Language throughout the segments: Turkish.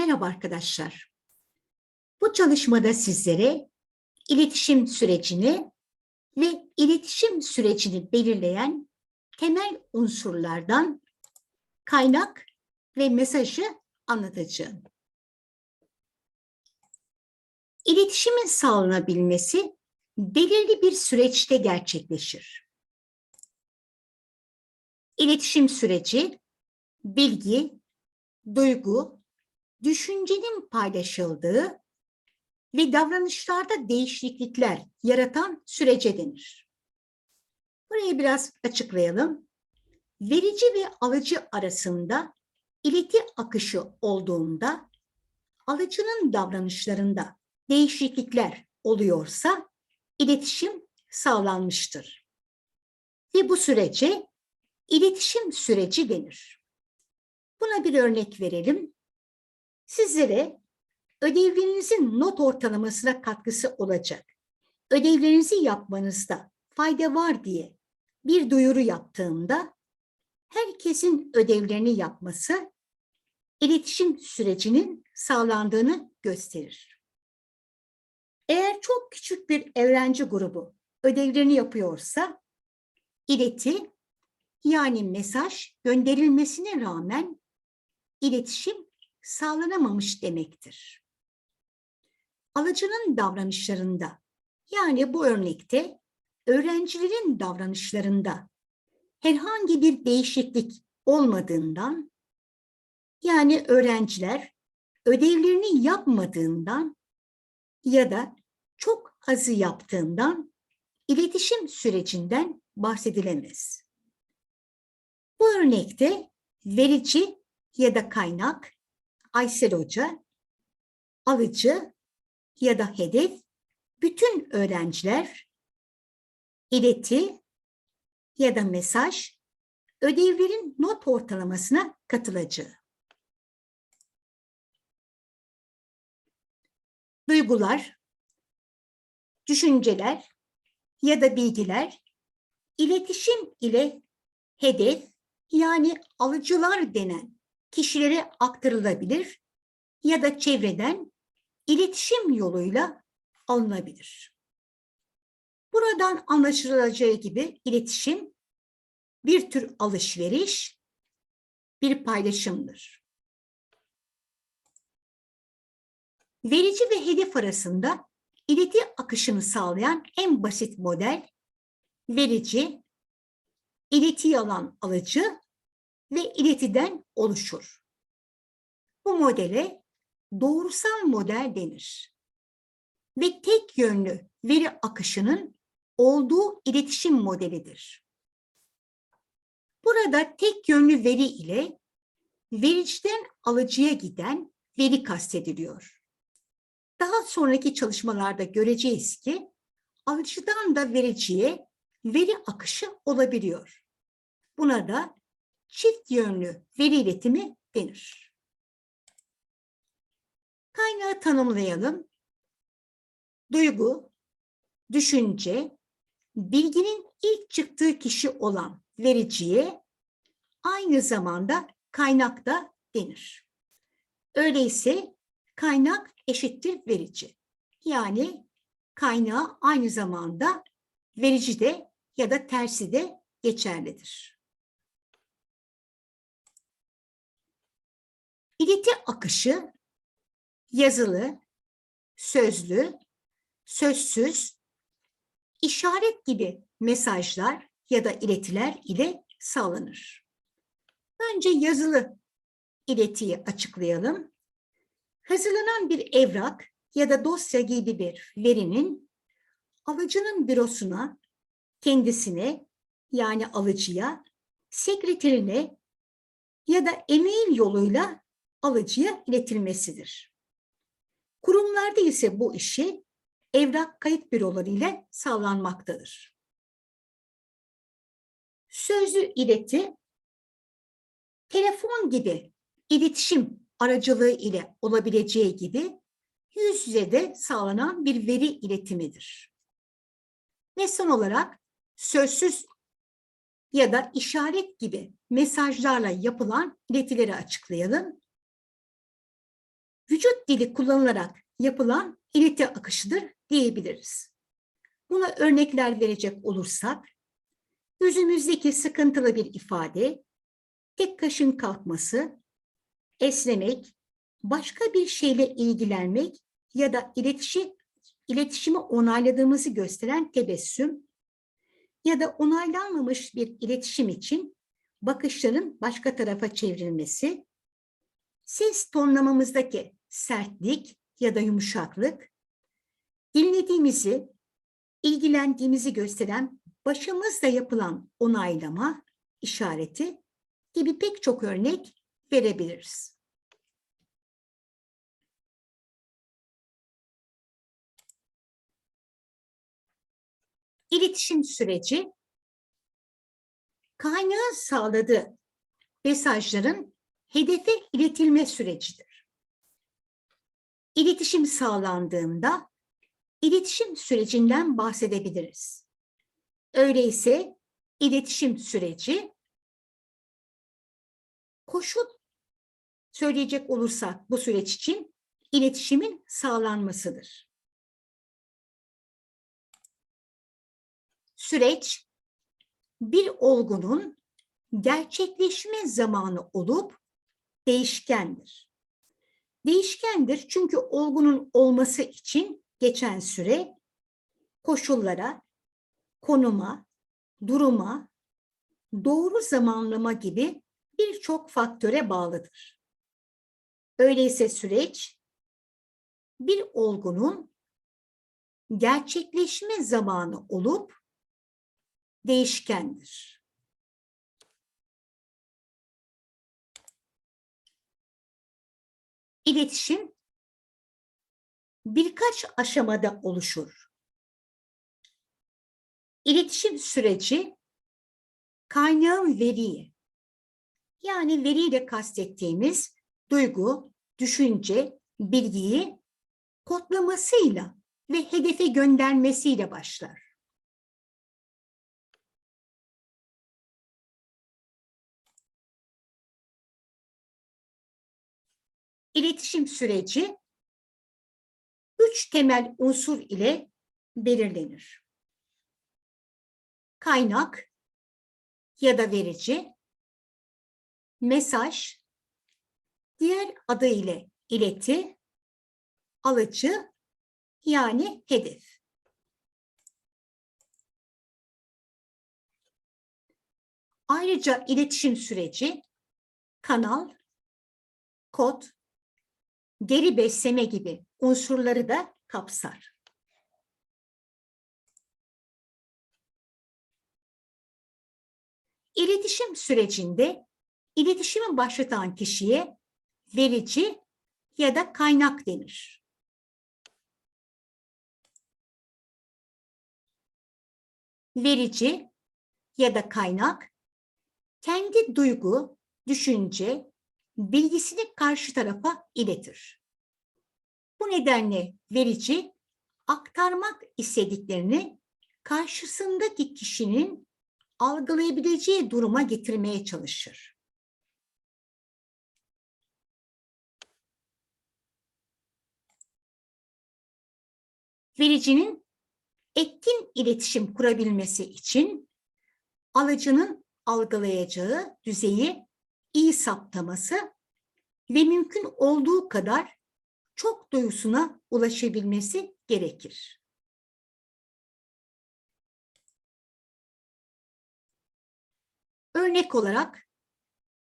Merhaba arkadaşlar. Bu çalışmada sizlere iletişim sürecini ve iletişim sürecini belirleyen temel unsurlardan kaynak ve mesajı anlatacağım. İletişimin sağlanabilmesi belirli bir süreçte gerçekleşir. İletişim süreci bilgi, duygu, düşüncenin paylaşıldığı ve davranışlarda değişiklikler yaratan sürece denir. Burayı biraz açıklayalım. Verici ve alıcı arasında ileti akışı olduğunda alıcının davranışlarında değişiklikler oluyorsa iletişim sağlanmıştır. Ve bu sürece iletişim süreci denir. Buna bir örnek verelim. Sizlere ödevlerinizin not ortalamasına katkısı olacak. Ödevlerinizi yapmanızda fayda var diye bir duyuru yaptığımda herkesin ödevlerini yapması iletişim sürecinin sağlandığını gösterir. Eğer çok küçük bir öğrenci grubu ödevlerini yapıyorsa ileti yani mesaj gönderilmesine rağmen iletişim sağlanamamış demektir. Alıcının davranışlarında yani bu örnekte öğrencilerin davranışlarında herhangi bir değişiklik olmadığından yani öğrenciler ödevlerini yapmadığından ya da çok azı yaptığından iletişim sürecinden bahsedilemez. Bu örnekte verici ya da kaynak Aysel Hoca, alıcı ya da hedef bütün öğrenciler, ileti ya da mesaj ödevlerin not ortalamasına katılacağı. Duygular, düşünceler ya da bilgiler iletişim ile hedef yani alıcılar denen kişilere aktarılabilir ya da çevreden iletişim yoluyla alınabilir. Buradan anlaşılacağı gibi iletişim bir tür alışveriş, bir paylaşımdır. Verici ve hedef arasında ileti akışını sağlayan en basit model verici, iletiyi alan alıcı ve iletiden oluşur. Bu modele doğrusal model denir. Ve tek yönlü veri akışının olduğu iletişim modelidir. Burada tek yönlü veri ile vericiden alıcıya giden veri kastediliyor. Daha sonraki çalışmalarda göreceğiz ki alıcıdan da vericiye veri akışı olabiliyor. Buna da çift yönlü veri iletimi denir. Kaynağı tanımlayalım. Duygu, düşünce, bilginin ilk çıktığı kişi olan vericiye aynı zamanda kaynak da denir. Öyleyse kaynak eşittir verici. Yani kaynağı aynı zamanda verici de ya da tersi de geçerlidir. İleti akışı yazılı, sözlü, sözsüz, işaret gibi mesajlar ya da iletiler ile sağlanır. Önce yazılı iletiyi açıklayalım. Hazırlanan bir evrak ya da dosya gibi bir verinin alıcının bürosuna, kendisine yani alıcıya, sekreterine ya da e-mail yoluyla alıcıya iletilmesidir. Kurumlarda ise bu işi evrak kayıt büroları ile sağlanmaktadır. Sözlü ileti, telefon gibi iletişim aracılığı ile olabileceği gibi yüz yüze de sağlanan bir veri iletimidir. Ve son olarak sözsüz ya da işaret gibi mesajlarla yapılan iletileri açıklayalım. Vücut dili kullanılarak yapılan ileti akışıdır diyebiliriz. Buna örnekler verecek olursak, yüzümüzdeki sıkıntılı bir ifade, tek kaşın kalkması, esnemek, başka bir şeyle ilgilenmek ya da iletişim, iletişimi onayladığımızı gösteren tebessüm ya da onaylanmamış bir iletişim için bakışların başka tarafa çevrilmesi, ses tonlamamızdaki sertlik ya da yumuşaklık, dinlediğimizi, ilgilendiğimizi gösteren başımızla yapılan onaylama işareti gibi pek çok örnek verebiliriz. İletişim süreci kaynağı sağladığı mesajların hedefe iletilme sürecidir. İletişim sağlandığında iletişim sürecinden bahsedebiliriz. Öyleyse iletişim süreci koşul söyleyecek olursak bu süreç için iletişimin sağlanmasıdır. Süreç bir olgunun gerçekleşme zamanı olup değişkendir. Değişkendir çünkü olgunun olması için geçen süre koşullara, konuma, duruma, doğru zamanlama gibi birçok faktöre bağlıdır. Öyleyse süreç bir olgunun gerçekleşme zamanı olup değişkendir. İletişim birkaç aşamada oluşur. İletişim süreci kaynağın veriyi, yani veriyle kastettiğimiz duygu, düşünce, bilgiyi kodlamasıyla ve hedefe göndermesiyle başlar. İletişim süreci üç temel unsur ile belirlenir. Kaynak ya da verici, mesaj, diğer adı ile ileti, alıcı yani hedef. Ayrıca iletişim süreci, kanal, kod, geri besleme gibi unsurları da kapsar. İletişim sürecinde iletişimi başlatan kişiye verici ya da kaynak denir. Verici ya da kaynak kendi duygu, düşünce, bilgisini karşı tarafa iletir. Bu nedenle verici aktarmak istediklerini karşısındaki kişinin algılayabileceği duruma getirmeye çalışır. Vericinin etkin iletişim kurabilmesi için alıcının algılayacağı düzeyi iyi saptaması ve mümkün olduğu kadar çok duyusuna ulaşabilmesi gerekir. Örnek olarak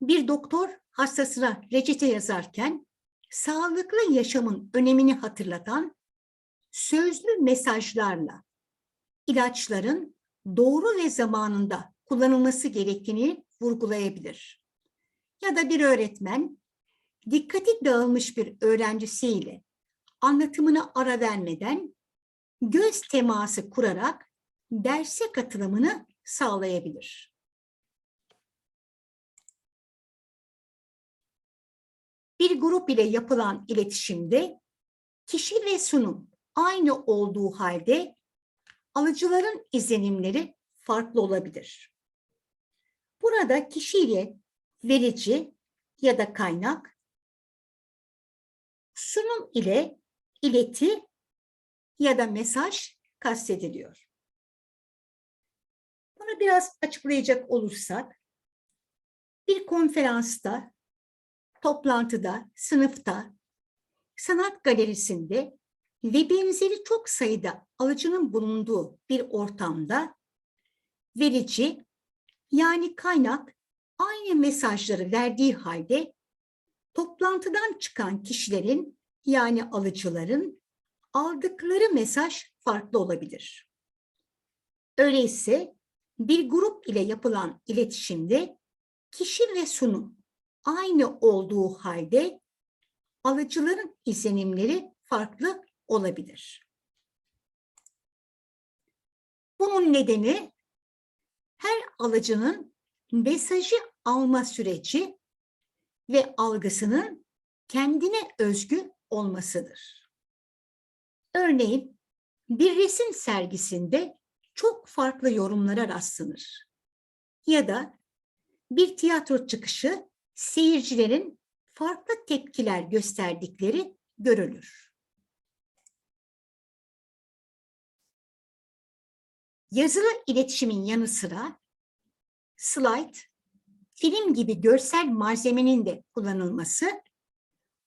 bir doktor hastasına reçete yazarken sağlıklı yaşamın önemini hatırlatan sözlü mesajlarla ilaçların doğru ve zamanında kullanılması gerektiğini vurgulayabilir. Ya da bir öğretmen dikkati dağılmış bir öğrencisiyle anlatımına ara vermeden göz teması kurarak derse katılımını sağlayabilir. Bir grup ile yapılan iletişimde kişi ve sunum aynı olduğu halde alıcıların izlenimleri farklı olabilir. Burada kişiyle verici ya da kaynak sunum ile ileti ya da mesaj kastediliyor. Bunu biraz açıklayacak olursak, bir konferansta, toplantıda, sınıfta, sanat galerisinde ve benzeri çok sayıda alıcının bulunduğu bir ortamda verici yani kaynak aynı mesajları verdiği halde toplantıdan çıkan kişilerin yani alıcıların aldıkları mesaj farklı olabilir. Öyleyse bir grup ile yapılan iletişimde kişi ve sunum aynı olduğu halde alıcıların izlenimleri farklı olabilir. Bunun nedeni her alıcının mesajı alma süreci ve algısının kendine özgü olmasıdır. Örneğin bir resim sergisinde çok farklı yorumlara rastlanır. Ya da bir tiyatro çıkışı seyircilerin farklı tepkiler gösterdikleri görülür. Yazılı iletişimin yanı sıra slide, film gibi görsel malzemenin de kullanılması,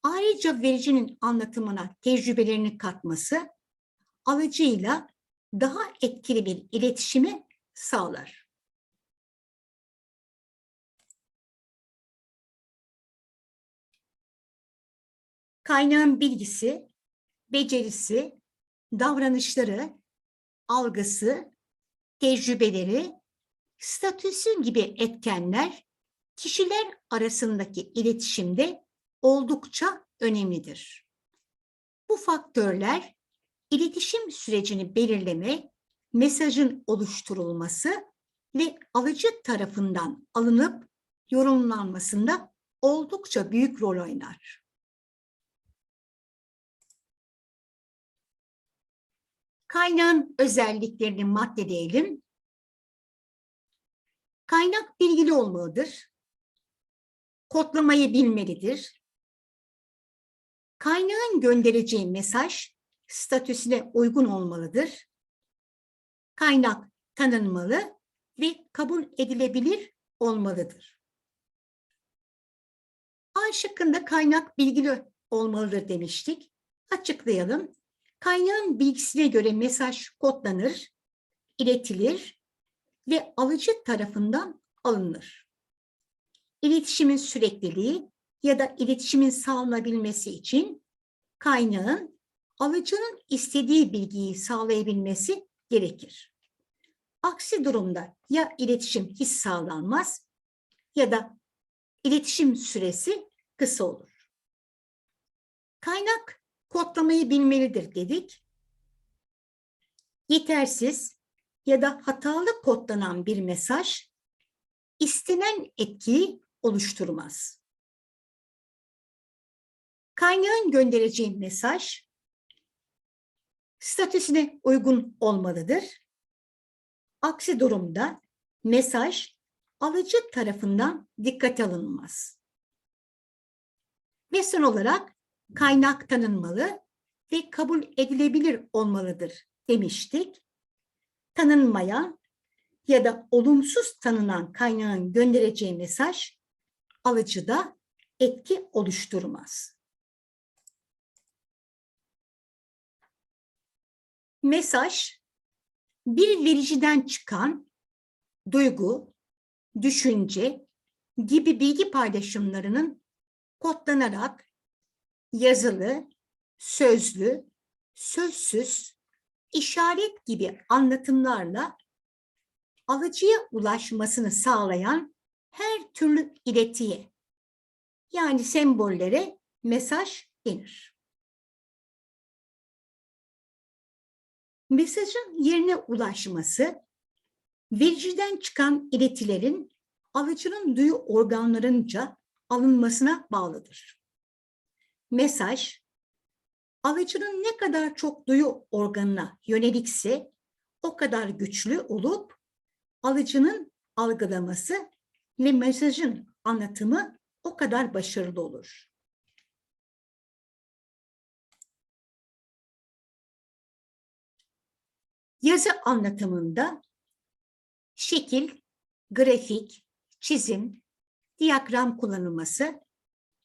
ayrıca vericinin anlatımına tecrübelerini katması, alıcıyla daha etkili bir iletişimi sağlar. Kaynağın bilgisi, becerisi, davranışları, algısı, tecrübeleri, statüsü gibi etkenler kişiler arasındaki iletişimde oldukça önemlidir. Bu faktörler iletişim sürecini belirleme, mesajın oluşturulması ve alıcı tarafından alınıp yorumlanmasında oldukça büyük rol oynar. Kaynağın özelliklerini maddeleyelim. Kaynak bilgili olmalıdır. Kodlamayı bilmelidir. Kaynağın göndereceği mesaj statüsüne uygun olmalıdır. Kaynak tanınmalı ve kabul edilebilir olmalıdır. A şıkkında kaynak bilgili olmalıdır demiştik. Açıklayalım. Kaynağın bilgisine göre mesaj kodlanır, iletilir ve alıcı tarafından alınır. İletişimin sürekliliği ya da iletişimin sağlanabilmesi için kaynağın alıcının istediği bilgiyi sağlayabilmesi gerekir. Aksi durumda ya iletişim hiç sağlanmaz ya da iletişim süresi kısa olur. Kaynak kodlamayı bilmelidir dedik. Yetersiz ya da hatalı kodlanan bir mesaj istenen etkiyi oluşturmaz. Kaynağın göndereceği mesaj statüsüne uygun olmalıdır. Aksi durumda mesaj alıcı tarafından dikkate alınmaz. Ve son olarak kaynak tanınmalı ve kabul edilebilir olmalıdır demiştik. Tanınmayan ya da olumsuz tanınan kaynağın göndereceği mesaj alıcıda etki oluşturmaz. Mesaj bir vericiden çıkan duygu, düşünce gibi bilgi paylaşımlarının kodlanarak yazılı, sözlü, sözsüz, işaret gibi anlatımlarla alıcıya ulaşmasını sağlayan her türlü iletiye yani sembollere mesaj denir. Mesajın yerine ulaşması, vericiden çıkan iletilerin alıcının duyu organlarınca alınmasına bağlıdır mesaj alıcının ne kadar çok duyu organına yönelikse o kadar güçlü olup alıcının algılaması ve mesajın anlatımı o kadar başarılı olur. Yazı anlatımında şekil, grafik, çizim, diyagram kullanılması,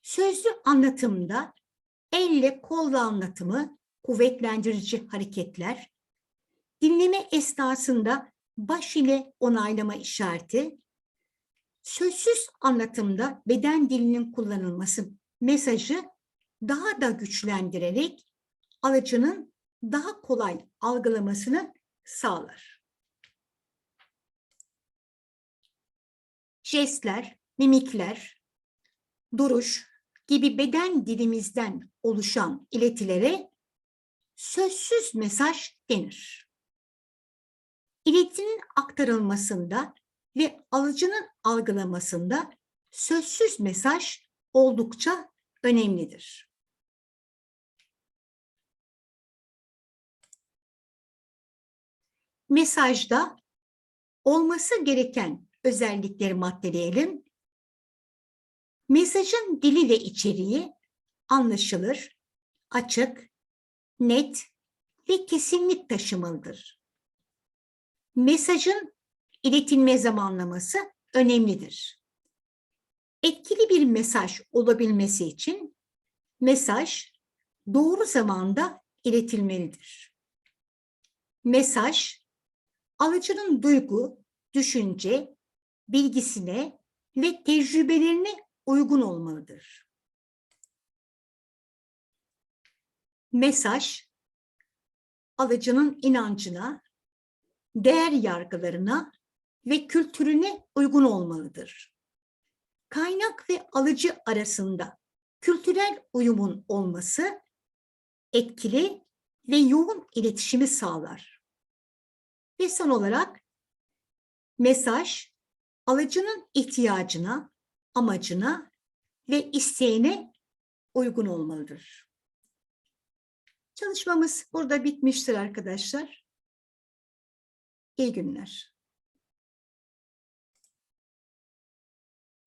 sözlü anlatımda elle kolla anlatımı, kuvvetlendirici hareketler, dinleme esnasında baş ile onaylama işareti, sözsüz anlatımda beden dilinin kullanılması mesajı daha da güçlendirerek alıcının daha kolay algılamasını sağlar. Jestler, mimikler, duruş gibi beden dilimizden oluşan iletilere sözsüz mesaj denir. İletinin aktarılmasında ve alıcının algılamasında sözsüz mesaj oldukça önemlidir. Mesajda olması gereken özellikleri maddeleyelim. Mesajın dili ve içeriği anlaşılır, açık, net ve kesinlik taşımalıdır. Mesajın iletilme zamanlaması önemlidir. Etkili bir mesaj olabilmesi için mesaj doğru zamanda iletilmelidir. Mesaj alıcının duygu, düşünce, bilgisine ve tecrübelerine uygun olmalıdır. Mesaj alıcının inancına, değer yargılarına ve kültürüne uygun olmalıdır. Kaynak ve alıcı arasında kültürel uyumun olması etkili ve yoğun iletişimi sağlar. Ve son olarak mesaj alıcının ihtiyacına, amacına ve isteğine uygun olmalıdır. Çalışmamız burada bitmiştir arkadaşlar. İyi günler.